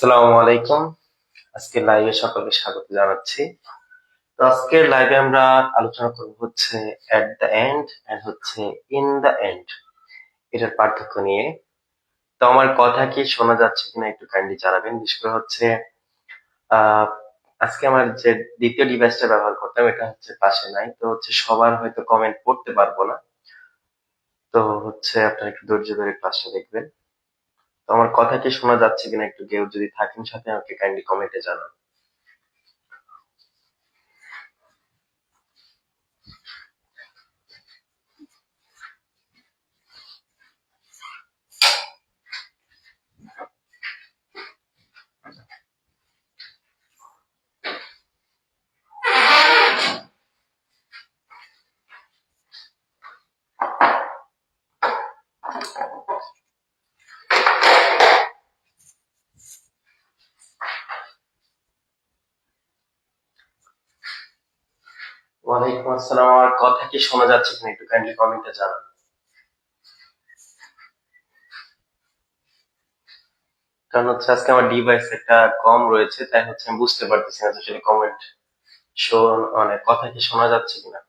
আসসালামু আলাইকুম। আজকে লাইভে সকলকে স্বাগত জানাচ্ছি। তো আজকের লাইভে আমরা আলোচনা করব হচ্ছে এট দ্য এন্ড এন্ড হচ্ছে ইন দ্য এন্ড এটার পার্থক্য নিয়ে। তো আমার কথা কি শোনা যাচ্ছে কিনা একটু কাইন্ডলি জানাবেন। বিশেষ করে হচ্ছে আজকে আমার যে দ্বিতীয় ডিভাইসটা ব্যবহার করতাম এটা হচ্ছে পাশে নাই। তো হচ্ছে সবার হয়তো কমেন্ট পড়তে পারব না। তো হচ্ছে আপনারা একটু ধৈর্য ধরে ক্লাসটা দেখবেন। আমার কথা কি শোনা যাচ্ছে কিনা একটু কেউ যদি থাকেন সাথে, আমাকে কাইন্ডলি কমেন্টে জানান। ওয়ালাইকুম আসসালাম। আমার কথা কি শোনা যাচ্ছে কিনা একটু কাইন্ডলি কমেন্টে জানান। কারণ হচ্ছে আজকে আমার ডিভাইস একটা কম রয়েছে, তাই হচ্ছে আমি বুঝতে পারতেছি না আসলে কমেন্ট শোন মানে কথা কি শোনা যাচ্ছে কিনা।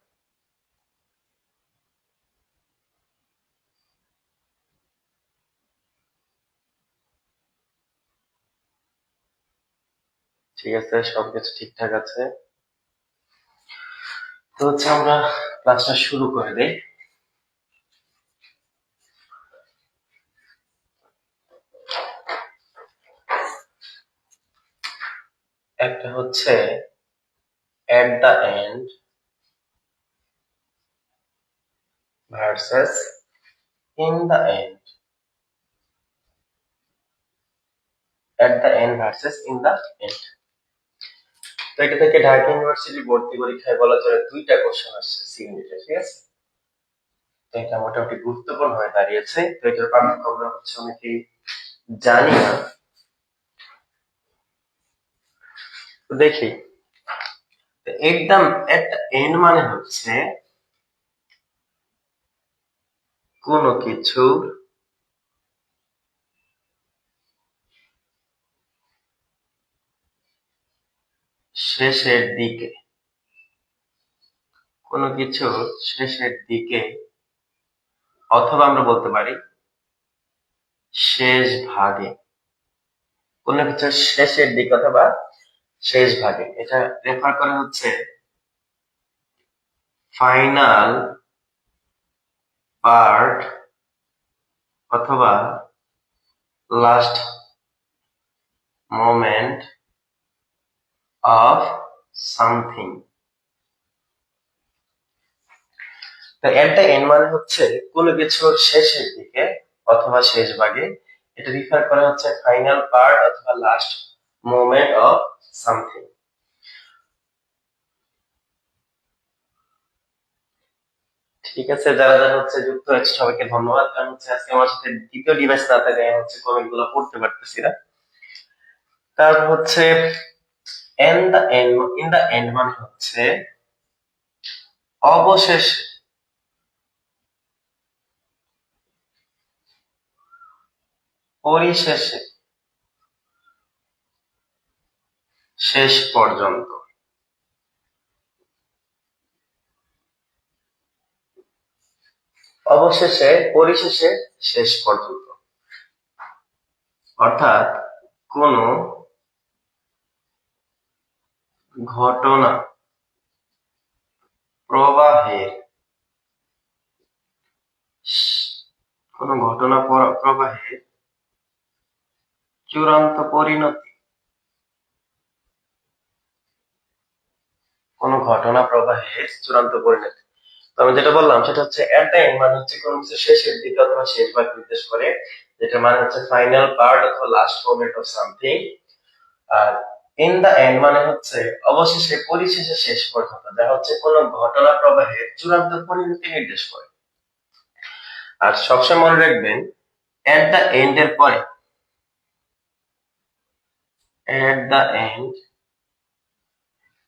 ঠিক আছে, সবকিছু ঠিকঠাক আছে। তো হচ্ছে আমরা ক্লাসটা শুরু করে দেই। একটা হচ্ছে at the end versus in the end at the end versus in the end এটা থেকে ঢাকা ইউনিভার্সিটি ভর্তি পরীক্ষায় বলা চলে দুইটা কোশ্চেন আসছে সিগনিটে ঠিক আছে? তো এটা মোটামুটি গুরুত্বপূর্ণ হয়ে দাঁড়িয়েছে। তো এটার পার্থক্য আমরা হচ্ছে অনেকেই জানি না। দেখি। একদম একটা এন্ড মানে হচ্ছে কোনো কিছুর শেষের দিকে। কোনো কিছু শেষের দিকে অথবা আমরা বলতে পারি শেষ ভাগে। কোনো কিছু শেষের দিকে অথবা শেষ ভাগে। এটা রেফার করা হচ্ছে ফাইনাল পার্ট অথবা লাস্ট মোমেন্ট অফ সামথিং তো এট দ্য এন্ড মানে হচ্ছে কোনো কিছুর শেষের দিকে অথবা শেষ ভাগে। এটা রিফার করা হচ্ছে ফাইনাল পার্ট অথবা লাস্ট মোমেন্ট অফ সামথিং ঠিক আছে, যারা যারা হচ্ছে যুক্ত হয়েছে, সবাইকে ধন্যবাদ। কারণ হচ্ছে আজকে আমার সাথে দ্বিতীয় ডিভাইস না থাকে হচ্ছে কমেন্টগুলো পড়তে পারতেছি না। তারপর হচ্ছে in end in the end মানে হচ্ছে অবশেষে। পরিশেষে। শেষ পর্যন্ত। অবশেষে, পরিশেষে, শেষ পর্যন্ত। অর্থাৎ কোন ঘটনা। প্রবাহের কোন ঘটনা প্র- প্রবাহের চূড়ান্ত পরিণতি। কোন ঘটনা প্রবাহের চূড়ান্ত পরিণতি। আমি যেটা বললাম, সেটা হচ্ছে এট মানে হচ্ছে কোন কিছু শেষের দিকে অথবা শেষ ভাগ নির্দেশ করে, যেটা মানে হচ্ছে ফাইনাল পার্ট অথবা লাস্ট মোমেন্ট অফ সামথিং আর ইন দ্য এন্ড মানে হচ্ছে অবশেষে পরিশেষে শেষ পর্যন্ত, যা হচ্ছে কোন ঘটনা প্রবাহের চূড়ান্ত পরিণতি নির্দেশ করে। আর সবসময় মনে রাখবেন এট দ্য এন্ড এর পরে এট দ্য এন্ড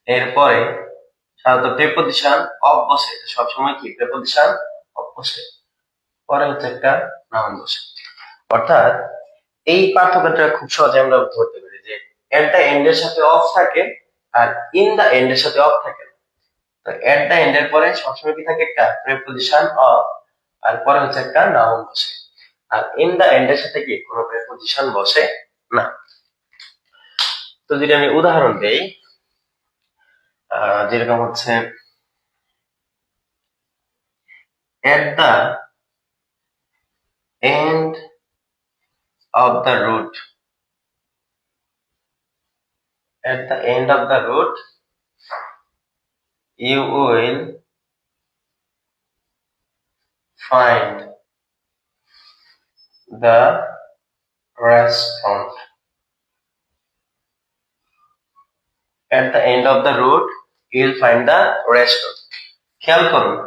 এরপরে সাধারণত প্রেপোজিশন অফ বসে, সবসময় কি? প্রেপোজিশন অফ বসে। পরে হচ্ছে একটা নাউন বসে। অর্থাৎ এই পার্থক্যটা খুব সহজে আমরা ধরতে এট দ্য এন্ড এর সাথে অফ থাকে আর ইন দ্য এন্ড এর সাথে অফ থাকে। তো এট দ্য এন্ড এর পরে সবসময় কি থাকে? একটা প্রেপোজিশন অফ আর পরে হচ্ছে একটা নাউন বসে। আর ইন দ্য এন্ড এর সাথে কি? কোনো প্রেপোজিশন বসে না। তো যদি আমি উদাহরণ দেই যেরকম হচ্ছে at the end of the route at the end of the route you will find the restaurant at the end of the route you will find the restaurant খেয়াল করুন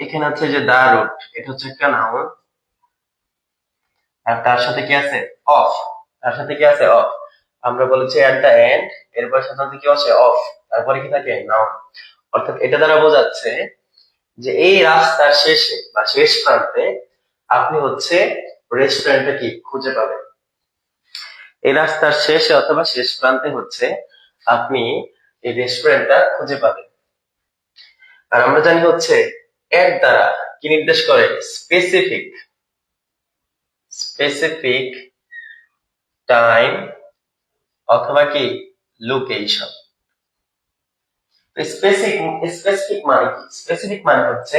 এখানে হচ্ছে যে দা রুট এটা হচ্ছে একটা নাউন আর তার সাথে কি আছে অফ তার সাথে কি আছে অফ আমরা বলেছি এট এন্ড এরপর সাধারণত কি আছে? অফ তারপরে কি থাকে? নাউন অর্থাৎ এটা দ্বারা বোঝাচ্ছে যে এই রাস্তার শেষে বা শেষ প্রান্তে আপনি হচ্ছে রেস্টুরেন্টটা কি খুঁজে পাবেন। এই রাস্তার শেষে অথবা শেষ প্রান্তে হচ্ছে আপনি এই রেস্টুরেন্টটা খুঁজে পাবেন। আর আমরা জানি হচ্ছে এর দ্বারা কি নির্দেশ করে? স্পেসিফিক স্পেসিফিক টাইম অথবা কি? লোকেশন স্পেসিফিক স্পেসিফিক মানে কি? স্পেসিফিক মানে হচ্ছে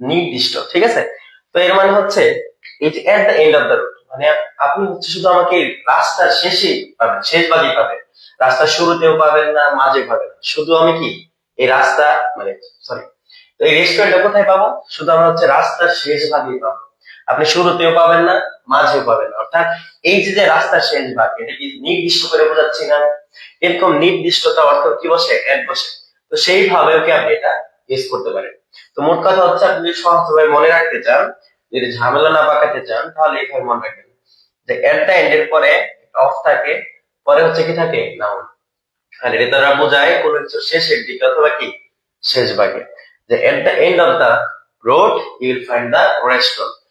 নির্দিষ্ট, ঠিক আছে? তো এর মানে হচ্ছে যে at the end of the route মানে আপনি হচ্ছে শুধু আমাকে রাস্তার শেষে পাবেন, শেষ ভাগে পাবেন। রাস্তার শুরুতেও পাবেন না, মাঝে পাবেন শুধু আমি কি? এই রাস্তা মানে সরি তো এই রেস্টুরেন্টটা কোথায় পাবো? শুধু আমরা হচ্ছে রাস্তার শেষ ভাগেই পাবো। আপনি শুরুতেও পাবেন না, মাঝেও পাবেন না। অর্থাৎ এই যে যে রাস্তার শেষ ভাগ এটা কি নির্দিষ্ট করে বোঝাচ্ছি না? এরকম নির্দিষ্টতা অর্থ কি বসে? এক বসে। তো সেইভাবেও কি আপনি এটা ইউজ করতে পারেন। তো মোট কথা হচ্ছে, আপনি সহজভাবে মনে রাখতে চান, যদি ঝামেলা না পাকাতে চান, তাহলে এইভাবে মনে রাখবেন। যে এট এন্ড এর পরে অফ থাকে, পরে হচ্ছে কি থাকে? নাউন আর এটা দ্বারা বোঝায় কোন কিছু শেষের দিকে অথবা কি? শেষ ভাগে। যে at the end of the road you will find the restaurant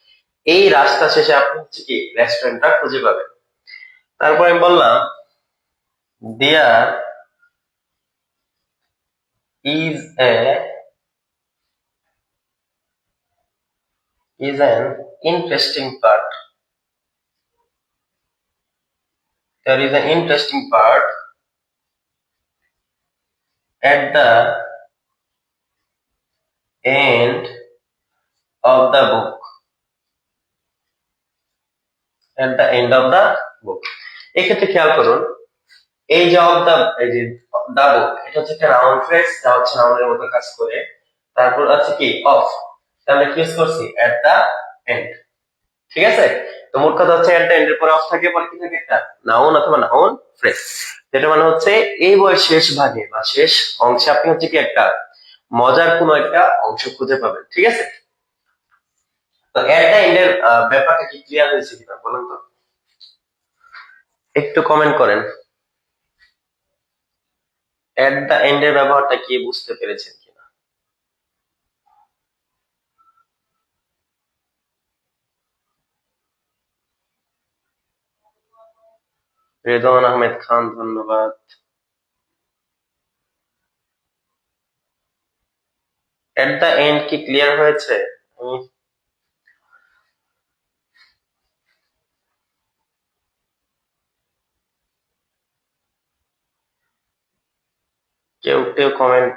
এই রাস্তা শেষে আপনি হচ্ছে কি রেস্টুরেন্টটা খুঁজে পাবেন। তারপর আমি বললাম there is a is an interesting part there is an interesting part at the end of the book at the end of the book. এক্ষেত্রে খেয়াল করুন, এই যে অফ দা এই যে দা বুক এটা হচ্ছে একটা নাউন ফ্রেজ যা হচ্ছে নাউনের মতো কাজ করে। তারপর আছে কি অফ আমরা কি ইউজ করছি? এট দা এন্ড ঠিক আছে? তো মোট কথা হচ্ছে দা এন্ড এর পরে অফ থাকে, পরে কি থাকে? একটা নাউন অথবা নাউন ফ্রেজ যেটা মানে হচ্ছে এই বইয়ের শেষ ভাগে বা শেষ অংশে আপনি হচ্ছে কি একটা মজার কোনো একটা অংশ খুঁজে পাবেন। ঠিক আছে? তো এট দা এন্ড এর আহ, ব্যাপারটা কি ক্লিয়ার হয়েছে কিনা বলুন তো? একটু কমেন্ট করেন। এট দা এন্ড এর ব্যবহারটা কি বুঝতে পেরেছেন কিনা? রেদওয়ান আহমেদ খান ধন্যবাদ। এট দা এন্ড কি ক্লিয়ার হয়েছে? আমি কেউ কেউ কমেন্ট